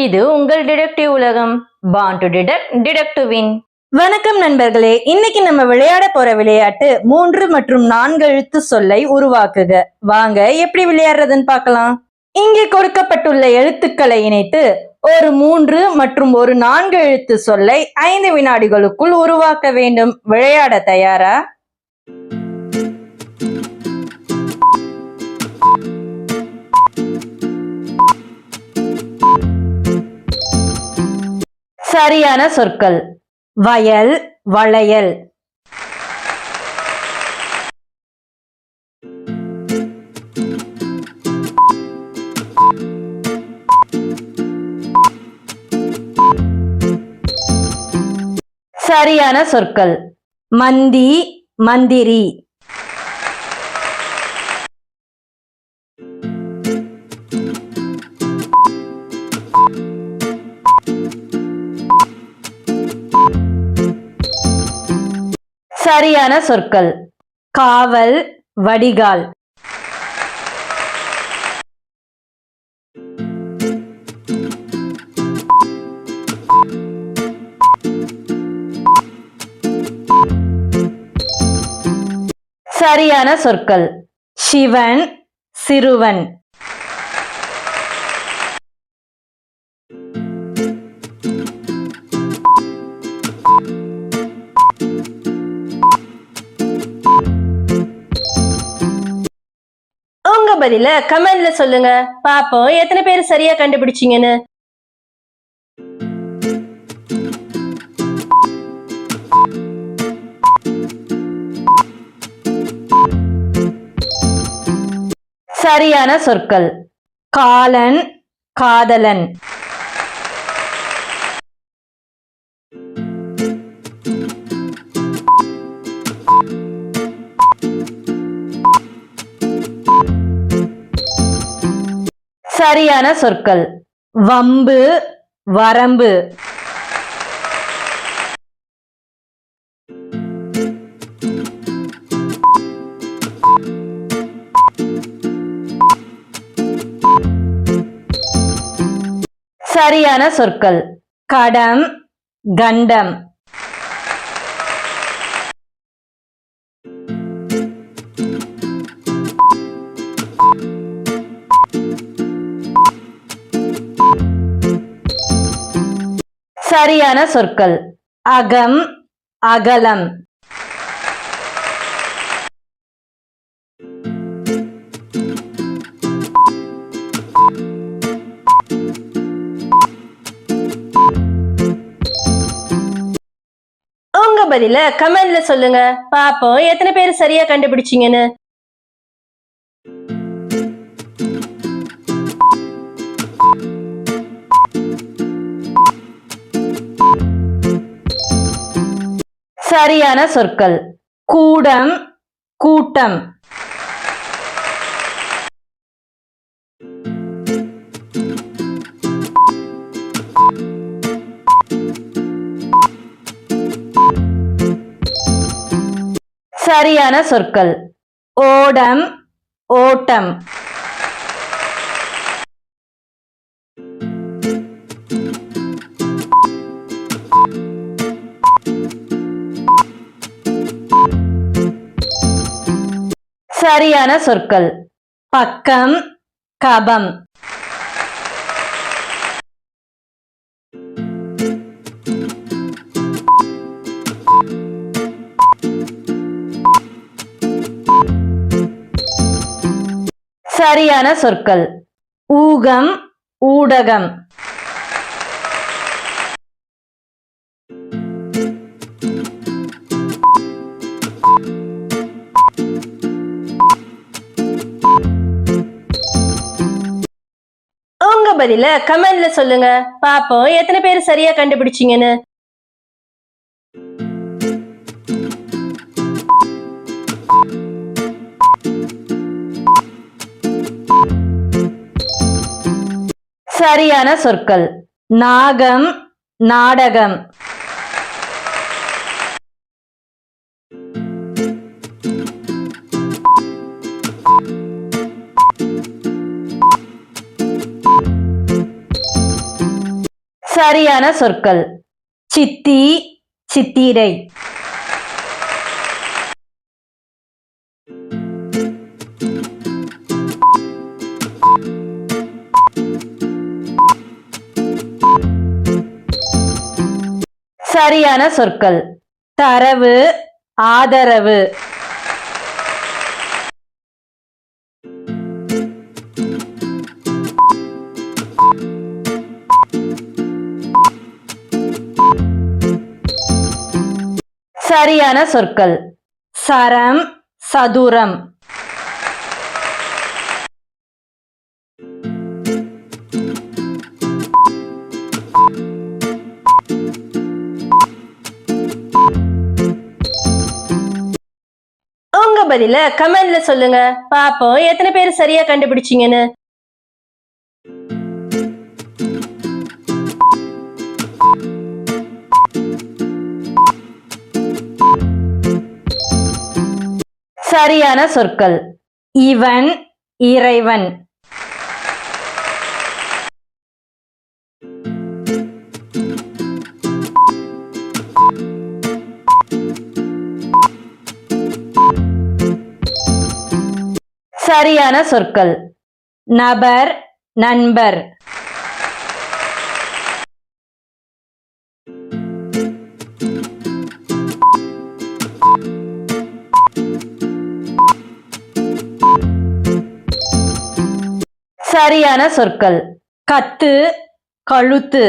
இது உங்கள் டிடெக்டிவ் உலகம். Born to detect detect win வணக்கம் நண்பர்களே. இன்னைக்கு நம்ம விளையாட போற விளையாட்டு மூன்று மற்றும் நான்கு எழுத்து சொல்லை உருவாக்குக. வாங்க எப்படி விளையாடுறதுன்னு பார்க்கலாம். இங்கே கொடுக்கப்பட்டுள்ள எழுத்துக்களை இணைத்து ஒரு மூன்று மற்றும் ஒரு நான்கு எழுத்து சொல்லை ஐந்து வினாடிகளுக்குள் உருவாக்க வேண்டும். விளையாட தயாரா? சரியான சொற்கள். வயல் வளையல். சரியான சொற்கள். மந்தி மந்திரி. சரியான சொற்கள். காவல் வடிகால். சரியான சொற்கள். சிவன் சிறுவன். பதில கமெண்ட்ல சொல்லுங்க. பாப்போம் எத்தனை பேர் சரியா கண்டுபிடிச்சீங்கன்னு. சரியான சொற்கள். காலன் காதலன். சரியான சொற்கள். வம்பு வரம்பு. சரியான சொற்கள். கடம் கண்டம். சரியான சொற்கள். அகம் அகலம். உங்க பதில கமெண்ட்ல சொல்லுங்க. பாப்போம் எத்தனை பேர் சரியா கண்டுபிடிச்சீங்கன்னு. சரியான சொற்கள். கூடம் கூட்டம். சரியான சொற்கள். ஓடம் ஓட்டம். சரியான சொற்கள். பக்கம் கபம். சரியான சொற்கள். ஊகம் ஊடகம். பதில கமெண்ட்ல சொல்லுங்க. பாப்போம் எத்தனை பேர் சரியா கண்டுபிடிச்சீங்கன்னு. சரியான சொற்கள். நாகம் நாடகம். சரியான சொற்கள். சித்தி சித்திரை. சரியான சொற்கள். தரவு ஆதரவு. சரியான சொற்கள். சரம் சதுரம். உங்க பதில கமெண்ட்ல சொல்லுங்க. பாப்போம் எத்தனை பேர் சரியா கண்டுபிடிச்சீங்கன்னு. சரியான சொற்கள். இவன் இறைவன். சரியான சொற்கள். நபர் நண்பர். சரியான சொற்கள். கத்து கழுத்து.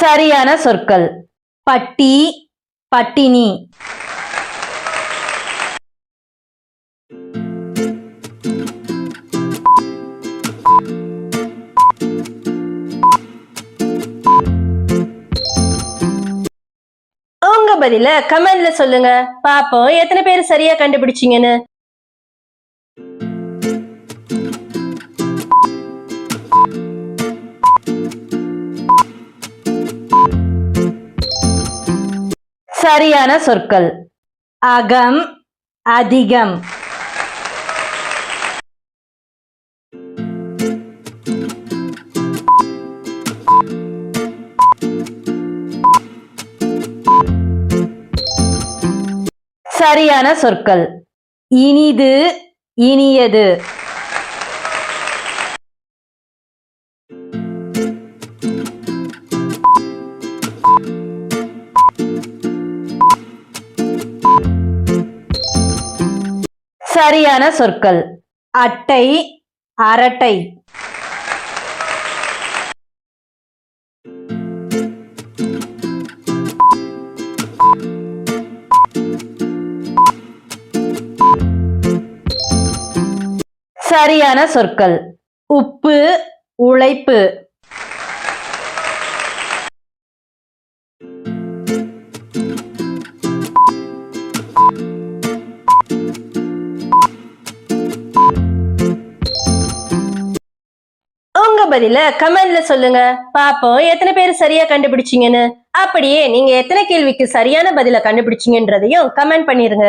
சரியான சொற்கள். பட்டி பட்டினி. பதில கமெண்ட்ல சொல்லுங்க. பாப்போம் எத்தனை பேர் சரியா கண்டுபிடிச்சீங்கன்னு. சரியான சொற்கள். அகம் அதிகம். சரியான சொற்கள். இனிது இனியது. சரியான சொற்கள். அட்டை அரட்டை. சரியான சொற்கள். உப்பு உழைப்பு. உங்க பதில கமெண்ட்ல சொல்லுங்க. பாப்போம் எத்தனை பேர் சரியா கண்டுபிடிச்சீங்கன்னு. அப்படியே நீங்க எத்தனை கேள்விக்கு சரியான பதில கண்டுபிடிச்சீங்கன்றதையும் கமெண்ட் பண்ணிருங்க.